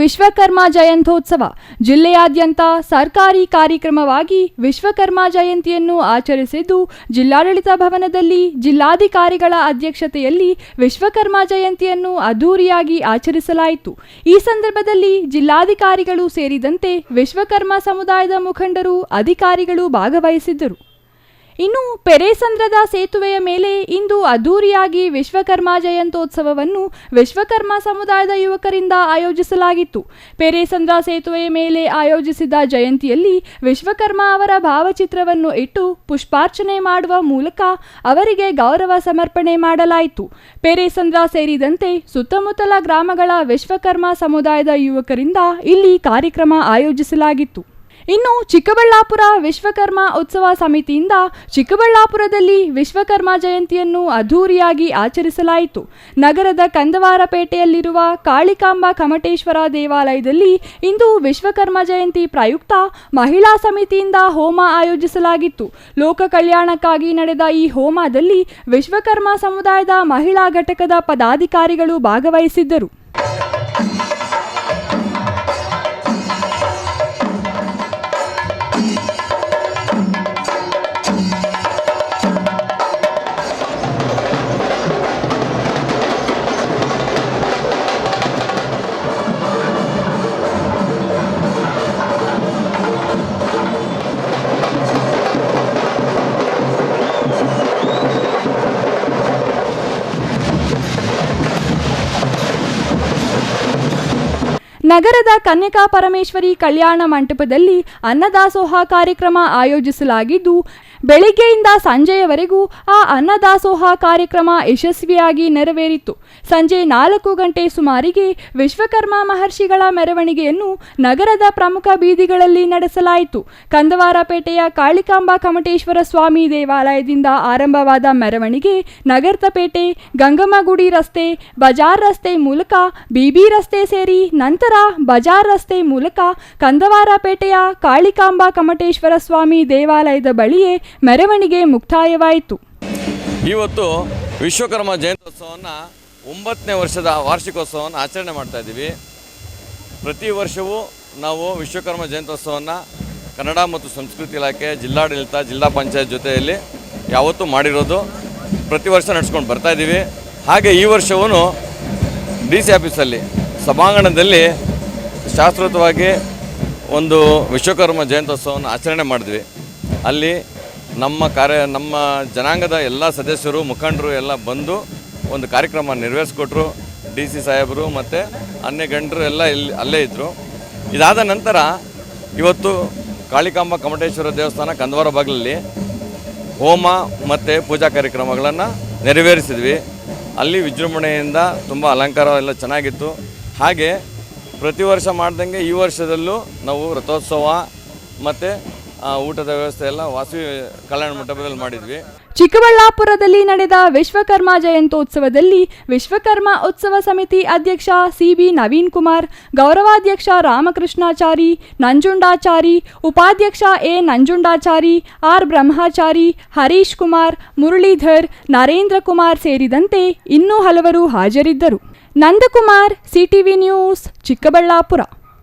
ವಿಶ್ವಕರ್ಮ ಜಯಂತ್ಯೋತ್ಸವ. ಜಿಲ್ಲೆಯಾದ್ಯಂತ ಸರ್ಕಾರಿ ಕಾರ್ಯಕ್ರಮವಾಗಿ ವಿಶ್ವಕರ್ಮ ಜಯಂತಿಯನ್ನು ಆಚರಿಸಿದ್ದು, ಜಿಲ್ಲಾಡಳಿತ ಭವನದಲ್ಲಿ ಜಿಲ್ಲಾಧಿಕಾರಿಗಳ ಅಧ್ಯಕ್ಷತೆಯಲ್ಲಿ ವಿಶ್ವಕರ್ಮ ಜಯಂತಿಯನ್ನು ಅದ್ದೂರಿಯಾಗಿ ಆಚರಿಸಲಾಯಿತು. ಈ ಸಂದರ್ಭದಲ್ಲಿ ಜಿಲ್ಲಾಧಿಕಾರಿಗಳು ಸೇರಿದಂತೆ ವಿಶ್ವಕರ್ಮ ಸಮುದಾಯದ ಮುಖಂಡರು, ಅಧಿಕಾರಿಗಳು ಭಾಗವಹಿಸಿದ್ದರು. ಇನ್ನು ಪೆರೇಸಂದ್ರದ ಸೇತುವೆಯ ಮೇಲೆ ಇಂದು ಅದ್ದೂರಿಯಾಗಿ ವಿಶ್ವಕರ್ಮ ಜಯಂತೋತ್ಸವವನ್ನು ವಿಶ್ವಕರ್ಮ ಸಮುದಾಯದ ಯುವಕರಿಂದ ಆಯೋಜಿಸಲಾಗಿತ್ತು. ಪೆರೇಸಂದ್ರ ಸೇತುವೆಯ ಮೇಲೆ ಆಯೋಜಿಸಿದ ಜಯಂತಿಯಲ್ಲಿ ವಿಶ್ವಕರ್ಮ ಅವರ ಭಾವಚಿತ್ರವನ್ನು ಇಟ್ಟು ಪುಷ್ಪಾರ್ಚನೆ ಮಾಡುವ ಮೂಲಕ ಅವರಿಗೆ ಗೌರವ ಸಮರ್ಪಣೆ ಮಾಡಲಾಯಿತು. ಪೆರೇಸಂದ್ರ ಸೇರಿದಂತೆ ಸುತ್ತಮುತ್ತಲ ಗ್ರಾಮಗಳ ವಿಶ್ವಕರ್ಮ ಸಮುದಾಯದ ಯುವಕರಿಂದ ಇಲ್ಲಿ ಕಾರ್ಯಕ್ರಮ ಆಯೋಜಿಸಲಾಗಿತ್ತು. ಇನ್ನು ಚಿಕ್ಕಬಳ್ಳಾಪುರ ವಿಶ್ವಕರ್ಮ ಉತ್ಸವ ಸಮಿತಿಯಿಂದ ಚಿಕ್ಕಬಳ್ಳಾಪುರದಲ್ಲಿ ವಿಶ್ವಕರ್ಮ ಜಯಂತಿಯನ್ನು ಅದ್ಧೂರಿಯಾಗಿ ಆಚರಿಸಲಾಯಿತು. ನಗರದ ಕಂದವಾರಪೇಟೆಯಲ್ಲಿರುವ ಕಾಳಿಕಾಂಬ ಕಮಟೇಶ್ವರ ದೇವಾಲಯದಲ್ಲಿ ಇಂದು ವಿಶ್ವಕರ್ಮ ಜಯಂತಿ ಪ್ರಯುಕ್ತ ಮಹಿಳಾ ಸಮಿತಿಯಿಂದ ಹೋಮ ಆಯೋಜಿಸಲಾಗಿತ್ತು. ಲೋಕ ಕಲ್ಯಾಣಕ್ಕಾಗಿ ನಡೆದ ಈ ಹೋಮದಲ್ಲಿ ವಿಶ್ವಕರ್ಮ ಸಮುದಾಯದ ಮಹಿಳಾ ಘಟಕದ ಪದಾಧಿಕಾರಿಗಳು ಭಾಗವಹಿಸಿದ್ದರು. ನಗರದ ಕನ್ಯಕಾ ಪರಮೇಶ್ವರಿ ಕಲ್ಯಾಣ ಮಂಟಪದಲ್ಲಿ ಅನ್ನದಾಸೋಹ ಕಾರ್ಯಕ್ರಮ ಆಯೋಜಿಸಲಾಗಿದ್ದು ಬೆಳಿಗ್ಗೆಯಿಂದ ಸಂಜೆಯವರೆಗೂ ಆ ಅನ್ನದಾಸೋಹ ಕಾರ್ಯಕ್ರಮ ಯಶಸ್ವಿಯಾಗಿ ನೆರವೇರಿತು. ಸಂಜೆ ನಾಲ್ಕು ಗಂಟೆ ಸುಮಾರಿಗೆ ವಿಶ್ವಕರ್ಮ ಮಹರ್ಷಿಗಳ ಮೆರವಣಿಗೆಯನ್ನು ನಗರದ ಪ್ರಮುಖ ಬೀದಿಗಳಲ್ಲಿ ನಡೆಸಲಾಯಿತು. ಕಂದವಾರಪೇಟೆಯ ಕಾಳಿಕಾಂಬ ಕಮಟೇಶ್ವರ ಸ್ವಾಮಿ ದೇವಾಲಯದಿಂದ ಆರಂಭವಾದ ಮೆರವಣಿಗೆ ನಗರ್ತಪೇಟೆ, ಗಂಗಮ್ಮಗುಡಿ ರಸ್ತೆ, ಬಜಾರ್ ರಸ್ತೆ ಮೂಲಕ ಬಿಬಿ ರಸ್ತೆ ಸೇರಿ ನಂತರ ಬಜಾರ್ ರಸ್ತೆ ಮೂಲಕ ಕಂದವಾರಪೇಟೆಯ ಕಾಳಿಕಾಂಬ ಕಮಟೇಶ್ವರ ಸ್ವಾಮಿ ದೇವಾಲಯದ ಬಳಿಯೇ ಮೆರವಣಿಗೆ ಮುಕ್ತಾಯವಾಯಿತು. ಇವತ್ತು ವಿಶ್ವಕರ್ಮ ಜಯಂತ್ಯೋತ್ಸವವನ್ನು ಒಂಬತ್ತನೇ ವರ್ಷದ ವಾರ್ಷಿಕೋತ್ಸವವನ್ನು ಆಚರಣೆ ಮಾಡ್ತಾ ಇದ್ದೀವಿ. ಪ್ರತಿ ವರ್ಷವೂ ನಾವು ವಿಶ್ವಕರ್ಮ ಜಯಂತ್ಯೋತ್ಸವವನ್ನು ಕನ್ನಡ ಮತ್ತು ಸಂಸ್ಕೃತಿ ಇಲಾಖೆ, ಜಿಲ್ಲಾಡಳಿತ, ಜಿಲ್ಲಾ ಪಂಚಾಯತ್ ಜೊತೆಯಲ್ಲಿ ಯಾವತ್ತೂ ಮಾಡಿರೋದು ಪ್ರತಿ ವರ್ಷ ನಡೆಸ್ಕೊಂಡು ಬರ್ತಾ ಇದ್ದೀವಿ. ಹಾಗೆ ಈ ವರ್ಷವೂ ಡಿ ಸಿ ಆಫೀಸಲ್ಲಿ, ಸಭಾಂಗಣದಲ್ಲಿ ಶಾಸ್ತ್ರೋತವಾಗಿ ಒಂದು ವಿಶ್ವಕರ್ಮ ಜಯಂತ್ಯೋತ್ಸವವನ್ನು ಆಚರಣೆ ಮಾಡಿದ್ವಿ. ಅಲ್ಲಿ ನಮ್ಮ ಕಾರ್ಯ, ನಮ್ಮ ಜನಾಂಗದ ಎಲ್ಲ ಸದಸ್ಯರು, ಮುಖಂಡರು ಎಲ್ಲ ಬಂದು ಒಂದು ಕಾರ್ಯಕ್ರಮ ನೆರವೇರಿಸ್ಕೊಟ್ರು. ಡಿ ಸಿ ಸಾಹೇಬರು ಮತ್ತು ಅನ್ಯ ಗಂಡರು ಎಲ್ಲ ಇಲ್ಲಿ ಅಲ್ಲೇ ಇದ್ದರು ಇದಾದ ನಂತರ ಇವತ್ತು ಕಾಳಿಕಾಂಬ ಕಮಟೇಶ್ವರ ದೇವಸ್ಥಾನ ಕಂದವಾರ ಬಾಗಿಲಲ್ಲಿ ಹೋಮ ಮತ್ತು ಪೂಜಾ ಕಾರ್ಯಕ್ರಮಗಳನ್ನು ನೆರವೇರಿಸಿದ್ವಿ. ಅಲ್ಲಿ ವಿಜೃಂಭಣೆಯಿಂದ ತುಂಬ ಅಲಂಕಾರ ಎಲ್ಲ ಚೆನ್ನಾಗಿತ್ತು. ಹಾಗೆ ಪ್ರತಿ ವರ್ಷ ಮಾಡ್ದಂಗೆ ಈ ವರ್ಷದಲ್ಲೂ ನಾವು ರಥೋತ್ಸವ ಮತ್ತು ಊಟದ ವ್ಯವಸ್ಥೆ ಎಲ್ಲ ವಾಸವಿ ಕಲ್ಯಾಣ ಮಂಟಪದಲ್ಲಿ ಮಾಡಿದ್ವಿ. ಚಿಕ್ಕಬಳ್ಳಾಪುರದಲ್ಲಿ ನಡೆದ ವಿಶ್ವಕರ್ಮ ಜಯಂತ್ಯೋತ್ಸವದಲ್ಲಿ ವಿಶ್ವಕರ್ಮ ಉತ್ಸವ ಸಮಿತಿ ಅಧ್ಯಕ್ಷ ಸಿಬಿ ನವೀನ್ ಕುಮಾರ್, ಗೌರವಾಧ್ಯಕ್ಷ ರಾಮಕೃಷ್ಣಾಚಾರಿ, ನಂಜುಂಡಾಚಾರಿ, ಉಪಾಧ್ಯಕ್ಷ ಎ ನಂಜುಂಡಾಚಾರಿ, ಆರ್ ಬ್ರಹ್ಮಾಚಾರಿ, ಹರೀಶ್ ಕುಮಾರ್, ಮುರಳೀಧರ್, ನರೇಂದ್ರ ಕುಮಾರ್ ಸೇರಿದಂತೆ ಇನ್ನೂ ಹಲವರು ಹಾಜರಿದ್ದರು. Nandakumar, CTV news, Chikkaballapur.